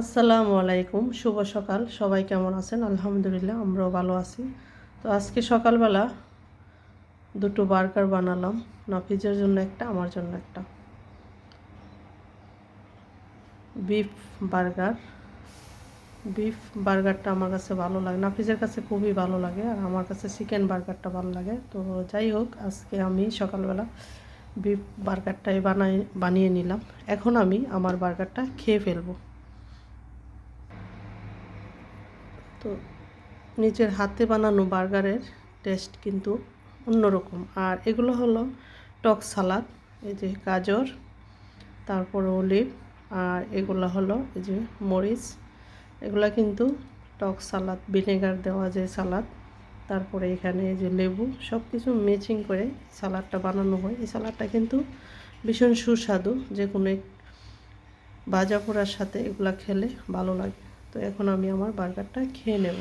আসসালামু আলাইকুম, শুভ সকাল। সবাই কেমন আছেন? আলহামদুলিল্লাহ, আমরাও ভালো আছি। তো আজকে সকালবেলা দুটো বার্গার বানালাম, নাফিজের জন্য একটা, আমার জন্য একটা। Beef burger. বিফ বার্গারটা আমার কাছে ভালো লাগে, নাফিজের কাছে খুবই ভালো লাগে, আর আমার কাছে চিকেন বার্গারটা ভালো লাগে। তো যাই হোক, আজকে আমি সকালবেলা বিফ বার্গারটাই বানাই, বানিয়ে নিলাম। এখন আমি আমার বার্গারটা খেয়ে ফেলব। তো নিজের হাতে বানানো বার্গারের টেস্ট কিন্তু অন্যরকম। আর এগুলো হলো টক সালাদ, এই যে গাজর, তারপর অলিভ, আর এগুলো হলো এই যে মরিচ। এগুলো কিন্তু টক সালাদ, ভিনেগার দেওয়া যে সালাদ, তারপরে এখানে এই যে লেবু সব কিছু মিচিং করে সালাদটা বানানো হয়। এই সালাদটা কিন্তু ভীষণ সুস্বাদু যে কোনো ভাজা পোড়ার সাথে এগুলা খেলে ভালো লাগে। তো এখন আমি আমার বার্গারটা খেয়ে নেব।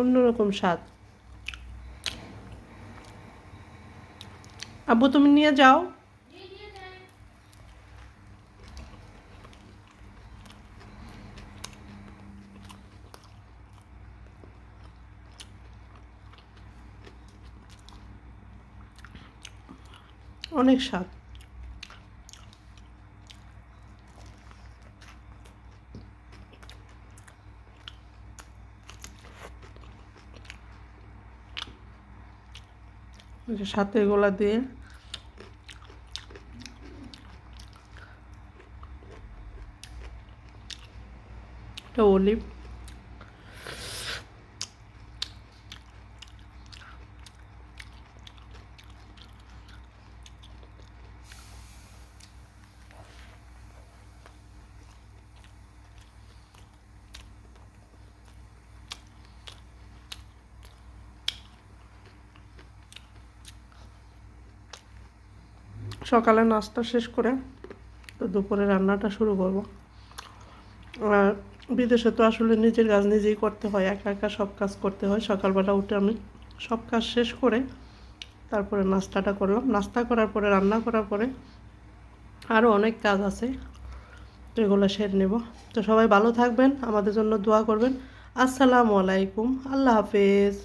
অন্যরকম স্বাদ। আব্বু তুমি নিয়ে যাও। অনেক স্বাদ। সাথে গোলা দিয়ে এটা অলিভ। সকালে নাস্তা শেষ করে তো দুপুরে রান্নাটা শুরু করব। আর বিদেশে তো আসলে নিজের কাজ নিজেই করতে হয়, একা একা সব কাজ করতে হয়। সকালবেলা উঠে আমি সব কাজ শেষ করে তারপরে নাস্তাটা করলাম। নাস্তা করার পরে, রান্না করার পরে আরও অনেক কাজ আছে, তো এগুলো সেরে নেব। তো সবাই ভালো থাকবেন, আমাদের জন্য দোয়া করবেন। আসসালামু আলাইকুম, আল্লাহ হাফেজ।